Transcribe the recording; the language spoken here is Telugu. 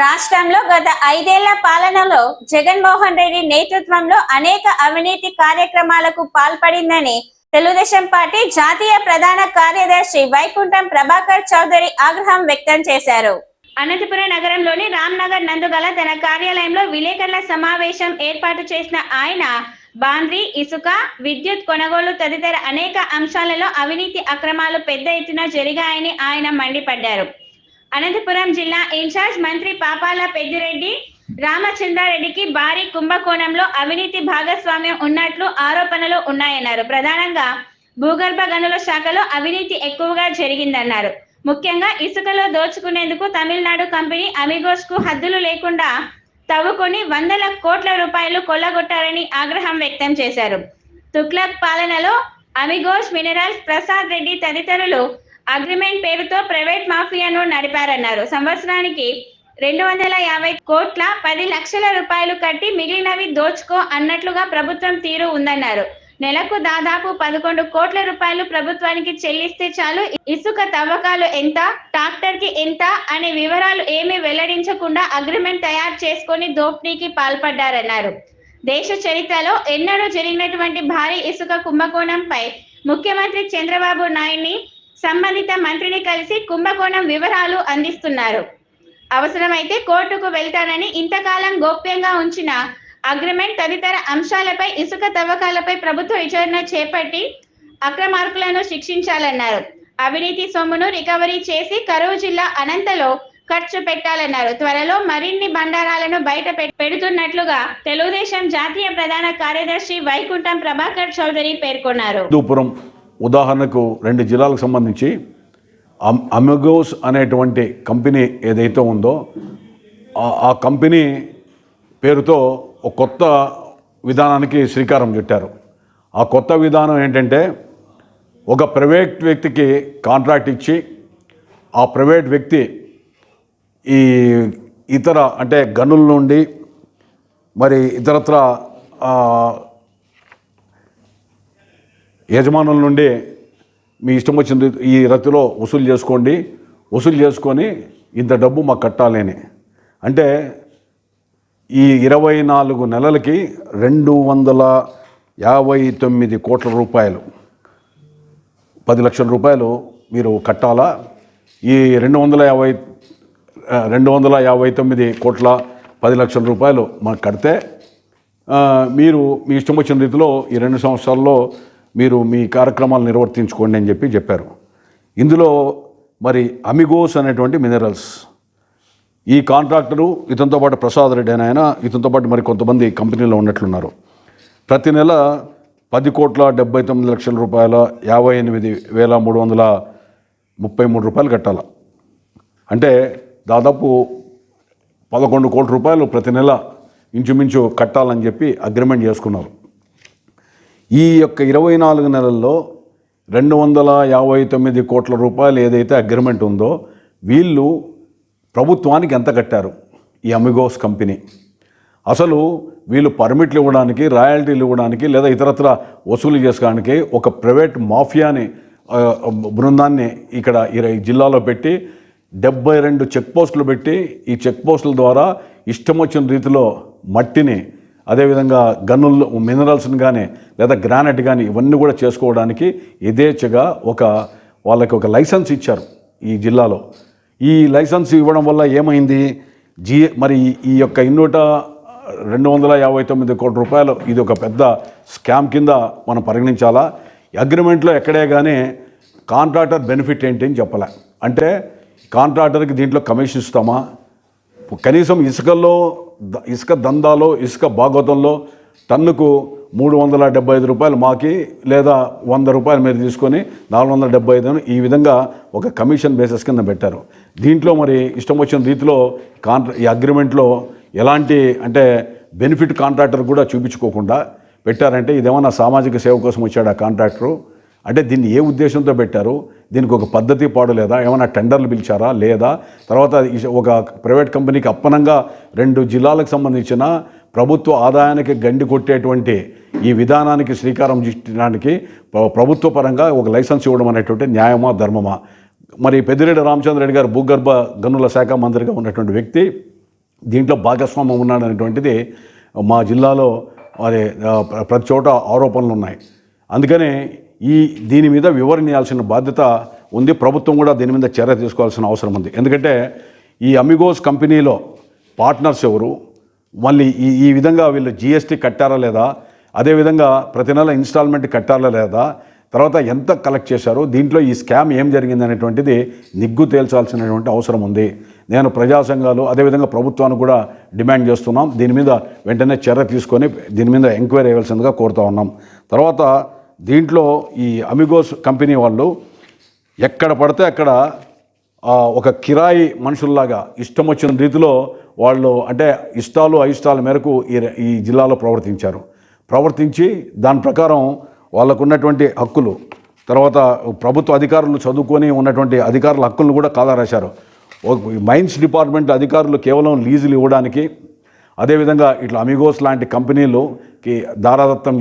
రాష్ట్రంలో గత ఐదేళ్ళ పాలనలో జగన్మోహన్ రెడ్డి నేతృత్వంలో అనేక అవినీతి కార్యక్రమాలకు పాల్పడిందని తెలుగుదేశం పార్టీ జాతీయ ప్రధాన కార్యదర్శి వైకుంఠం ప్రభాకర్ చౌదరి ఆగ్రహం వ్యక్తం చేశారు. అనంతపురం నగరంలోని రామ్నగర్ నందుగల తన కార్యాలయంలో విలేకరుల సమావేశం ఏర్పాటు చేసిన ఆయన బాంద్రీ ఇసుక విద్యుత్ కొనుగోలు తదితర అనేక అంశాలలో అవినీతి అక్రమాలు పెద్ద ఎత్తున జరిగాయని ఆయన మండిపడ్డారు. అనంతపురం జిల్లా ఇన్ఛార్జ్ మంత్రి పాపాల పెద్దిరెడ్డి రామచంద్రారెడ్డికి భారీ కుంభకోణంలో అవినీతి భాగస్వామ్యం ఉన్నట్లు ఆరోపణలు ఉన్నాయన్నారు. ప్రధానంగా భూగర్భ గనుల శాఖలో అవినీతి ఎక్కువగా జరిగిందన్నారు. ముఖ్యంగా ఇసుకలో దోచుకునేందుకు తమిళనాడు కంపెనీ అమిగోస్కు హద్దులు లేకుండా తవ్వుకొని వందల కోట్ల రూపాయలు కొల్లగొట్టారని ఆగ్రహం వ్యక్తం చేశారు. తుక్లక్ పాలనలో అమిగోస్ మినరల్స్ ప్రసాద్ రెడ్డి తదితరులు అగ్రిమెంట్ పేరుతో ప్రైవేట్ మాఫియాను నడిపారన్నారు. సంవత్సరానికి రెండు వందల యాభై కోట్ల పది లక్షల రూపాయలు కట్టి మిగిలినవి దోచుకో అన్నట్లుగా ప్రభుత్వం తీరు ఉందన్నారు. నెలకు దాదాపు పదకొండు కోట్ల రూపాయలు ప్రభుత్వానికి చెల్లిస్తే చాలు ఇసుక తవ్వకాలు ఎంత ట్రాక్టర్కి ఎంత అనే వివరాలు ఏమీ వెల్లడించకుండా అగ్రిమెంట్ తయారు చేసుకొని దోపిడీకి పాల్పడ్డారన్నారు. దేశ చరిత్రలో ఎన్నడూ జరిగినటువంటి భారీ ఇసుక కుంభకోణంపై ముఖ్యమంత్రి చంద్రబాబు నాయుడిని సంబంధిత మంత్రిని కలిసి కుంభకోణం వివరాలు అందిస్తున్నారు. అవసరమైతే కోర్టుకు వెళ్తానని ఇంతకాలం గోప్యంగా ఉంచిన అగ్రిమెంట్ తదితర అంశాలపై ఇసుక తవ్వకాలపై ప్రభుత్వ విచారణ చేపట్టి అక్రమార్కులను శిక్షించాలన్నారు. అవినీతి సొమ్మును రికవరీ చేసి కరువు జిల్లా అనంతలో ఖర్చు పెట్టాలన్నారు. త్వరలో మరిన్ని బండారాలను బయట పె- పెడుతున్నట్లుగా తెలుగుదేశం జాతీయ ప్రధాన కార్యదర్శి వైకుంఠం ప్రభాకర్ చౌదరి పేర్కొన్నారు. ఉదాహరణకు రెండు జిల్లాలకు సంబంధించి అమ్ అమెగోస్ అనేటువంటి కంపెనీ ఏదైతే ఉందో ఆ- ఆ కంపెనీ పేరుతో ఒక కొత్త విధానానికి శ్రీకారం చుట్టారు. ఆ కొత్త విధానం ఏంటంటే ఒక ప్రైవేట్ వ్యక్తికి కాంట్రాక్ట్ ఇచ్చి ఆ ప్రైవేట్ వ్యక్తి ఈ ఇతర అంటే గనుల నుండి మరి ఇతరత్ర యజమానుల నుండి మీ ఇష్టం వచ్చింది ఈ రతిలో వసూలు చేసుకోండి. వసూలు చేసుకొని ఇంత డబ్బు మాకు కట్టాలని. అంటే ఈ ఇరవై నాలుగు నెలలకి రెండు వందల యాభై తొమ్మిది కోట్ల రూపాయలు. పది లక్షల రూపాయలు మీరు కట్టాలా? ఈ రెండు వందల యాభై రెండు వందల యాభై తొమ్మిది కోట్ల పది లక్షల రూపాయలు మాకు కడితే మీరు మీ ఇష్టం వచ్చిన రీతిలో ఈ రెండు సంవత్సరాల్లో మీరు మీ కార్యక్రమాలు నిర్వర్తించుకోండి అని చెప్పి చెప్పారు. ఇందులో మరి అమిగోస్ అనేటువంటి మినరల్స్ ఈ కాంట్రాక్టరు ఇతనితో పాటు ప్రసాద్ రెడ్డి అని ఆయన ఇతనితో పాటు మరి కొంతమంది కంపెనీలో ఉన్నట్లున్నారు. ప్రతి నెల పది కోట్ల డెబ్బై తొమ్మిది లక్షల రూపాయల యాభై ఎనిమిది వేల మూడు వందల ముప్పై మూడు రూపాయలు కట్టాల. అంటే దాదాపు పదకొండు కోట్ల రూపాయలు ప్రతి నెల ఇంచుమించు కట్టాలని చెప్పి అగ్రిమెంట్ చేసుకున్నారు. ఈ యొక్క ఇరవై నాలుగు నెలల్లో రెండు వందల యాభై తొమ్మిది కోట్ల రూపాయలు ఏదైతే అగ్రిమెంట్ ఉందో వీళ్ళు ప్రభుత్వానికి ఎంత కట్టారు ఈ అమిగోస్ కంపెనీ? అసలు వీళ్ళు పర్మిట్లు ఇవ్వడానికి రాయల్టీలు ఇవ్వడానికి లేదా ఇతరత్ర వసూలు చేసుకోవడానికి ఒక ప్రైవేట్ మాఫియాని బృందాన్ని ఇక్కడ ఇరవై ఈ జిల్లాలో పెట్టి డెబ్బై రెండు చెక్ పోస్టులు పెట్టి ఈ చెక్ పోస్టుల ద్వారా ఇష్టం వచ్చిన రీతిలో మట్టిని అదేవిధంగా గన్నులు మినరల్స్ని కానీ లేదా గ్రానైట్ కానీ ఇవన్నీ కూడా చేసుకోవడానికి యథేచ్ఛగా ఒక వాళ్ళకి ఒక లైసెన్స్ ఇచ్చారు ఈ జిల్లాలో. ఈ లైసెన్స్ ఇవ్వడం వల్ల ఏమైంది? జి మరి ఈ యొక్క ఇన్నూట రెండు వందల యాభై తొమ్మిది కోట్ల రూపాయలు ఇది ఒక పెద్ద స్కామ్ కింద మనం పరిగణించాలా? అగ్రిమెంట్లో ఎక్కడే కానీ కాంట్రాక్టర్ బెనిఫిట్ ఏంటి అని చెప్పలే. అంటే కాంట్రాక్టర్కి దీంట్లో కమిషన్ ఇస్తామా? కనీసం ఇసుకల్లో ద- ఇసుక దందాలో ఇసుక భాగవతంలో టన్నుకు మూడు వందల డెబ్బై ఐదు రూపాయలు మాకి లేదా వంద రూపాయలు మీరు తీసుకొని నాలుగు వందల డెబ్బై ఐదు ఈ విధంగా ఒక కమిషన్ బేసిస్ కింద పెట్టారు. దీంట్లో మరి ఇష్టం వచ్చిన రీతిలో కాంట్రా ఈ అగ్రిమెంట్లో ఎలాంటి అంటే బెనిఫిట్ కాంట్రాక్టర్ కూడా చూపించుకోకుండా పెట్టారంటే ఇదేమన్నా సామాజిక సేవ కోసం వచ్చాడు ఆ కాంట్రాక్టరు? అంటే దీన్ని ఏ ఉద్దేశంతో పెట్టారు? దీనికి ఒక పద్ధతి పాడు లేదా? ఏమైనా టెండర్లు పిలిచారా? లేదా? తర్వాత ఒక ప్రైవేట్ కంపెనీకి అప్పనంగా రెండు జిల్లాలకు సంబంధించిన ప్రభుత్వ ఆదాయానికి గండి కొట్టేటువంటి ఈ విధానానికి శ్రీకారం చుట్టడానికి ప్రభుత్వ పరంగా ఒక లైసెన్స్ ఇవ్వడం అనేటువంటి న్యాయమా ధర్మమా? మరి పెద్దిరెడ్డి రామచంద్ర రెడ్డి గారు భూగర్భ గనుల శాఖ మంత్రిగా ఉన్నటువంటి వ్యక్తి దీంట్లో భాగస్వామ్యం ఉన్నాడనేటువంటిది మా జిల్లాలో అదే ప్రతి చోట ఆరోపణలు ఉన్నాయి అందుకనే ఈ దీని మీద వివరణియాల్సిన బాధ్యత ఉంది. ప్రభుత్వం కూడా దీని మీద చర్య తీసుకోవాల్సిన అవసరం ఉంది. ఎందుకంటే ఈ అమిగోస్ కంపెనీలో పార్ట్నర్స్ ఎవరు? మళ్ళీ ఈ ఈ విధంగా వీళ్ళు జిఎస్టీ కట్టారా లేదా? అదేవిధంగా ప్రతి నెల ఇన్స్టాల్మెంట్ కట్టారా లేదా? తర్వాత ఎంత కలెక్ట్ చేశారు? దీంట్లో ఈ స్కామ్ ఏం జరిగింది అనేటువంటిది నిగ్గు తేల్చాల్సినటువంటి అవసరం ఉంది. నేను ప్రజా సంఘాలు అదేవిధంగా ప్రభుత్వాన్ని కూడా డిమాండ్ చేస్తున్నాం. దీని మీద వెంటనే చర్య తీసుకొని దీని మీద ఎంక్వైరీ అయ్యాల్సిందిగా కోరుతా ఉన్నాం. తర్వాత దీంట్లో ఈ అమిగోస్ కంపెనీ వాళ్ళు ఎక్కడ పడితే అక్కడ ఒక కిరాయి మనుషుల్లాగా ఇష్టం వచ్చిన రీతిలో వాళ్ళు అంటే ఇష్టాలు అయిష్టాల మేరకు ఈ ఈ జిల్లాలో ప్రవర్తించారు. ప్రవర్తించి దాని ప్రకారం వాళ్ళకు ఉన్నటువంటి హక్కులు తర్వాత ప్రభుత్వ అధికారులు చదువుకొని ఉన్నటువంటి అధికారుల హక్కులను కూడా కాదారేశారు మైన్స్ డిపార్ట్మెంట్ అధికారులు కేవలం లీజులు ఇవ్వడానికి అదేవిధంగా ఇట్లా అమిగోస్ లాంటి కంపెనీలుకి దారాదత్తం